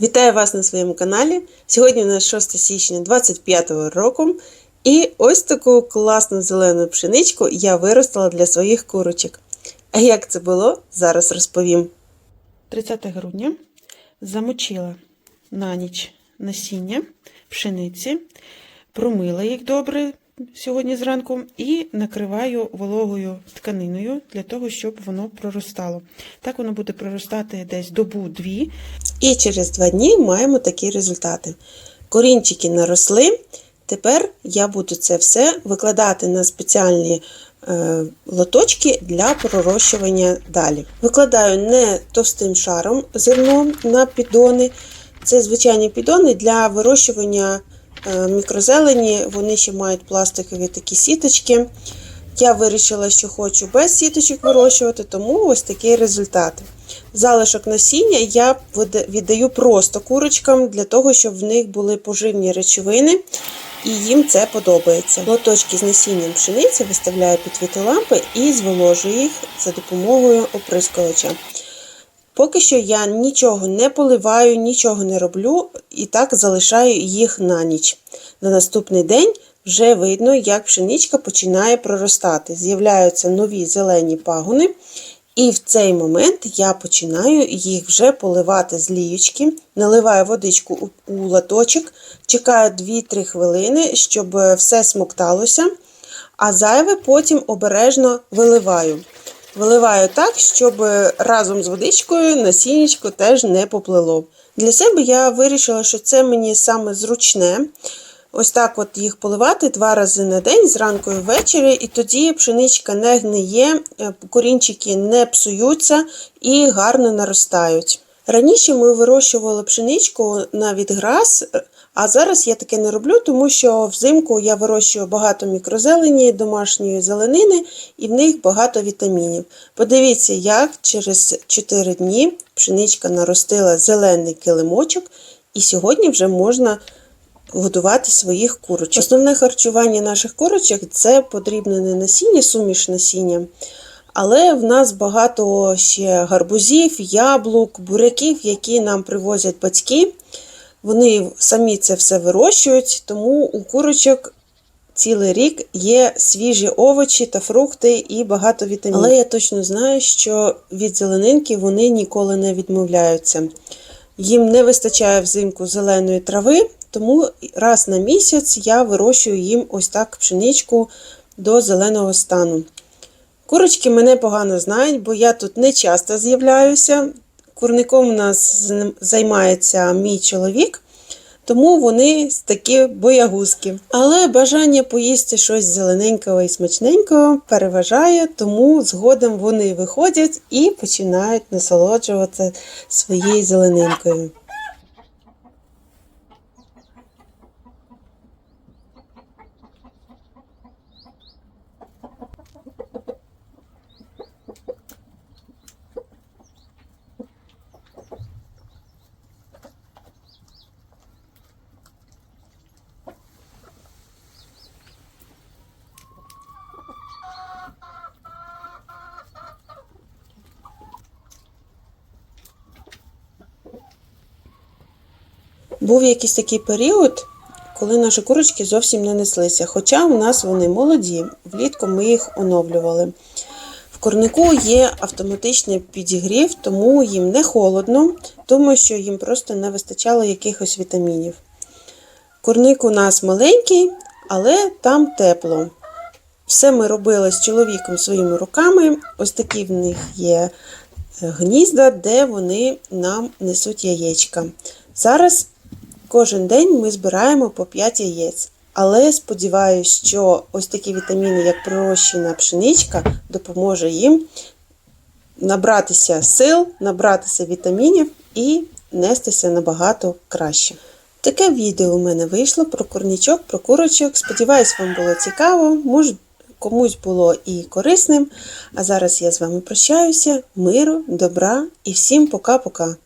Вітаю вас на своєму каналі. Сьогодні у нас 6 січня 2025 року. І ось таку класну зелену пшеничку я виростила для своїх курочок. А як це було, зараз розповім. 30 грудня замочила на ніч насіння пшениці, промила їх добре сьогодні зранку і накриваю вологою тканиною для того, щоб воно проростало. Так воно буде проростати десь добу-дві. І через два дні маємо такі результати. Корінчики наросли. Тепер я буду це все викладати на спеціальні е, лоточки для пророщування далі. Викладаю не товстим шаром зерно на піддони. Це звичайні піддони для вирощування мікрозелені. Вони ще мають пластикові такі сіточки. Я вирішила, що хочу без сіточок вирощувати, тому ось такий результат. Залишок насіння я віддаю просто курочкам для того, щоб в них були поживні речовини, і їм це подобається. Лоточки з насінням пшениці виставляю під світолампи і зволожую їх за допомогою оприскувача. Поки що я нічого не поливаю, нічого не роблю і так залишаю їх на ніч. На наступний день вже видно, як пшеничка починає проростати. З'являються нові зелені пагони. І в цей момент я починаю їх вже поливати з ліючки, наливаю водичку у латочок, чекаю 2-3 хвилини, щоб все смокталося, а зайве потім обережно виливаю. Виливаю так, щоб разом з водичкою насіннячко теж не поплило. Для себе я вирішила, що це мені саме зручне. Ось так от їх поливати два рази на день, зранку і ввечері, і тоді пшеничка не гниє, корінчики не псуються і гарно наростають. Раніше ми вирощували пшеничку на відграс, а зараз я таке не роблю, тому що взимку я вирощую багато мікрозелені, домашньої зеленини, і в них багато вітамінів. Подивіться, як через 4 дні пшеничка наростила зелений килимочок, і сьогодні вже можна годувати своїх курочок. Основне харчування наших курочок це подрібнене насіння, суміш насіння. Але в нас багато ще гарбузів, яблук, буряків, які нам привозять батьки. Вони самі це все вирощують, тому у курочок цілий рік є свіжі овочі та фрукти і багато вітамінів. Але я точно знаю, що від зеленинки вони ніколи не відмовляються. Їм не вистачає взимку зеленої трави, тому раз на місяць я вирощую їм ось так пшеничку до зеленого стану. Курочки мене погано знають, бо я тут не часто з'являюся. Курником у нас займається мій чоловік, тому вони такі боягузки. Але бажання поїсти щось зелененького і смачненького переважає, тому згодом вони виходять і починають насолоджуватися своєю зеленинкою. Був якийсь такий період, коли наші курочки зовсім не неслися. Хоча у нас вони молоді, влітку ми їх оновлювали. В курнику є автоматичний підігрів, тому їм не холодно, тому що їм просто не вистачало якихось вітамінів. Курник у нас маленький, але там тепло. Все ми робили з чоловіком своїми руками. Ось такі в них є гнізда, де вони нам несуть яєчка. Зараз Кожен день ми збираємо по 5 яєць. Але сподіваюся, що ось такі вітаміни, як пророщена пшеничка, допоможе їм набратися сил, набратися вітамінів і нестися набагато краще. Таке відео у мене вийшло про курнічок, про курочок. Сподіваюсь, вам було цікаво, може комусь було і корисним. А зараз я з вами прощаюся. Миру, добра і всім пока-пока!